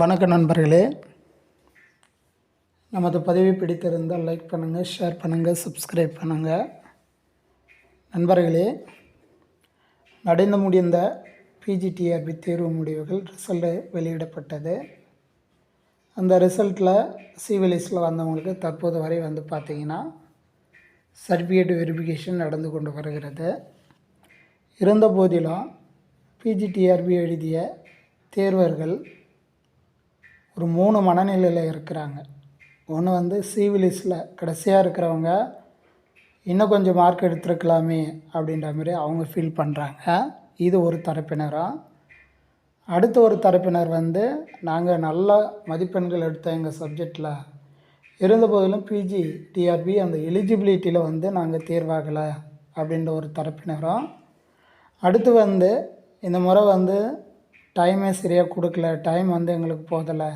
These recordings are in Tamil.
வணக்க நண்பர்களே. நமது பதிவு பிடித்திருந்தால் லைக் பண்ணுங்கள் ஷேர் பண்ணுங்கள் சப்ஸ்கிரைப் பண்ணுங்கள் நண்பர்களே நடந்து முடிந்த பிஜிடிஆர்பி தேர்வு முடிவுகள் ரிசல்ட்டு வெளியிடப்பட்டது. அந்த ரிசல்ட்டில் சிவிலிஸில் வந்தவங்களுக்கு தற்போது வரை வந்து பார்த்திங்கன்னா சர்டிஃபிகேட் வெரிஃபிகேஷன் நடந்து கொண்டு வருகிறது. இருந்த போதிலும் பிஜிடிஆர்பி எழுதிய தேர்வர்கள் ஒரு மூணு மனநிலையில் இருக்கிறாங்க. ஒன்று வந்து சிவிலிஸில் கடைசியாக இருக்கிறவங்க இன்னும் கொஞ்சம் மார்க் எடுத்துருக்கலாமே அப்படின்ற மாதிரி அவங்க ஃபீல் பண்ணுறாங்க இது ஒரு தரப்பினராக அடுத்த ஒரு தரப்பினர் வந்து நாங்கள் நல்ல மதிப்பெண்கள் எடுத்த எங்கள் சப்ஜெக்டில் இருந்த போதிலும் பிஜி டிஆர்பி அந்த எலிஜிபிலிட்டியில் வந்து நாங்கள் தேர்வாகலை அப்படின்ற ஒரு தரப்பினரும் அடுத்து வந்து இந்த முறை வந்து டைமே சரியாக கொடுக்கல. டைம் வந்து எங்களுக்கு போதலை.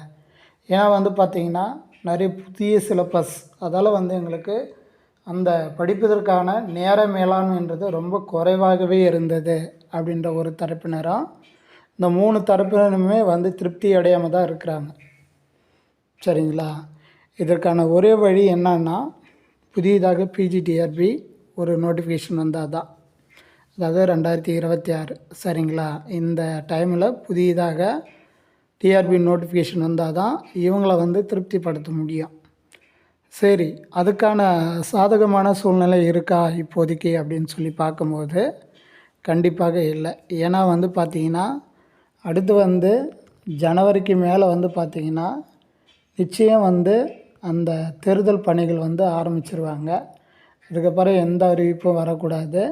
ஏன்னா வந்து பார்த்திங்கன்னா நிறைய புதிய சிலபஸ் அதால் வந்து எங்களுக்கு அந்த படிப்பதற்கான நேர மேலாண்மைன்றது ரொம்ப குறைவாகவே இருந்தது அப்படின்ற ஒரு தரப்பினரும் இந்த மூணு தரப்பினருமே வந்து திருப்தி அடையாமல் தான் இருக்கிறாங்க. சரிங்களா? இதற்கான ஒரே வழி என்னன்னா புதியதாக பிஜிடிஆர்பி ஒரு நோட்டிஃபிகேஷன் வந்தால் தான். அதாவது ரெண்டாயிரத்தி இருபத்தி ஆறு. சரிங்களா? இந்த டைமில் புதியதாக டிஆர்பி நோட்டிஃபிகேஷன் வந்தால் தான் இவங்கள வந்து திருப்திப்படுத்த முடியும். சரி அதுக்கான சாதகமான சூழ்நிலை இருக்கா இப்போதைக்கு அப்படின்னு சொல்லி பார்க்கும்போது கண்டிப்பாக இல்லை. ஏன்னா வந்து பார்த்திங்கன்னா அடுத்து வந்து ஜனவரிக்கு மேலே வந்து பார்த்திங்கன்னா நிச்சயம் வந்து அந்த தேர்தல் பணிகள் வந்து ஆரம்பிச்சிருவாங்க. அதுக்கப்புறம் எந்த அறிவிப்பும் வரக்கூடாது.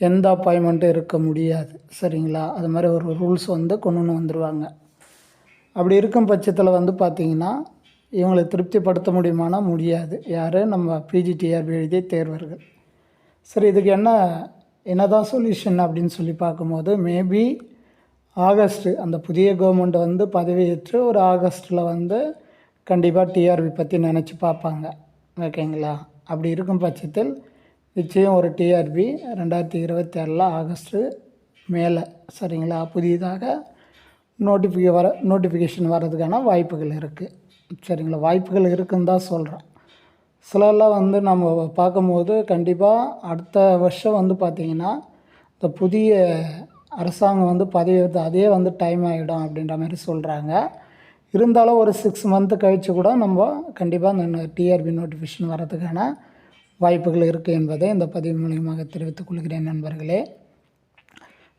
எந்த அப்பாயின்மெண்ட்டும் இருக்க முடியாது. சரிங்களா? அது மாதிரி ஒரு ரூல்ஸ் வந்து கொண்டு வந்துடுவாங்க அப்படி இருக்கும் பட்சத்தில் வந்து பார்த்திங்கன்னா இவங்களை திருப்திப்படுத்த முடியுமானா முடியாது. யார்? நம்ம பிஜிடிஆர்பி எழுதிய தேர்வர்கள். சரி இதுக்கு என்ன என்ன தான் சொல்யூஷன் அப்படின்னு சொல்லி பார்க்கும்போது மேபி ஆகஸ்ட்டு அந்த புதிய கவர்மெண்ட் வந்து பதவியேற்று ஒரு ஆகஸ்ட்டில் வந்து கண்டிப்பாக டிஆர்பி பற்றி நினச்சி பார்ப்பாங்க. ஓகேங்களா? அப்படி இருக்கும் பட்சத்தில் நிச்சயம் ஒரு டிஆர்பி ரெண்டாயிரத்தி இருபத்தி ஏழில் ஆகஸ்ட்டு மேலே சரிங்களா? புதியதாக நோட்டிஃபிகே வர நோட்டிஃபிகேஷன் வர்றதுக்கான வாய்ப்புகள் இருக்குது சரிங்களா? வாய்ப்புகள் இருக்குன்னு தான் சொல்கிறேன் சிலர்லாம் வந்து நம்ம பார்க்கும்போது கண்டிப்பாக அடுத்த வருஷம் வந்து பார்த்திங்கன்னா இந்த புதிய அரசாங்கம் வந்து பதவி எடுத்து அதே வந்து டைம் ஆகிடும் அப்படின்ற மாதிரி சொல்கிறாங்க இருந்தாலும் ஒரு சிக்ஸ் மந்த்து கழித்து கூட நம்ம கண்டிப்பாக இந்த டிஆர்பி நோட்டிஃபிகேஷன் வர்றதுக்கான வாய்ப்புகள் இருக்குது என்பதை இந்த பதிவு மூலியமாக தெரிவித்துக் கொள்கிறேன் நண்பர்களே.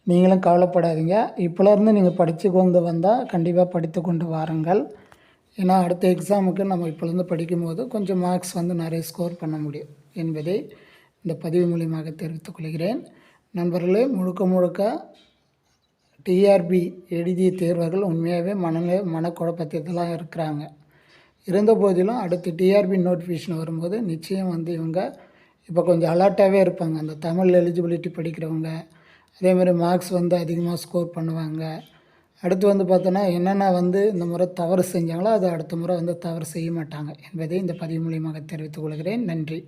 நீங்களும் கவலைப்படாதீங்க. இப்போலேருந்து நீங்கள் படித்து கொண்டு வந்தால் கண்டிப்பாக படித்து கொண்டு வாருங்கள். ஏன்னா அடுத்த எக்ஸாமுக்கு நம்ம இப்போலேருந்து படிக்கும்போது கொஞ்சம் மார்க்ஸ் வந்து நிறைய ஸ்கோர் பண்ண முடியும் என்பதை இந்த பதிவு மூலியமாக தெரிவித்துக் கொள்கிறேன். நண்பர்களே முழுக்க முழுக்க டிஆர்பி எழுதிய தேர்வர்கள் உண்மையாகவே மனநிலை மனக்குழப்பத்தில் இருக்கிறாங்க. இருந்த போதிலும் அடுத்து டிஆர்பி நோட்டிஃபிகேஷன் வரும்போது நிச்சயம் வந்து இவங்க இப்போ கொஞ்சம் அலர்ட்டாகவே இருப்பாங்க. அந்த தமிழ் எலிஜிபிலிட்டி படிக்கிறவங்க அதே மாதிரி மார்க்ஸ் வந்து அதிகமாக ஸ்கோர் பண்ணுவாங்க. அடுத்து வந்து பார்த்தோன்னா என்னென்ன வந்து இந்த முறை தவறு செஞ்சாங்களோ அதை அடுத்த முறை வந்து தவறு செய்ய மாட்டாங்க என்பதை இந்த பதிவு மூலியமாக தெரிவித்துக் கொள்கிறேன். நன்றி.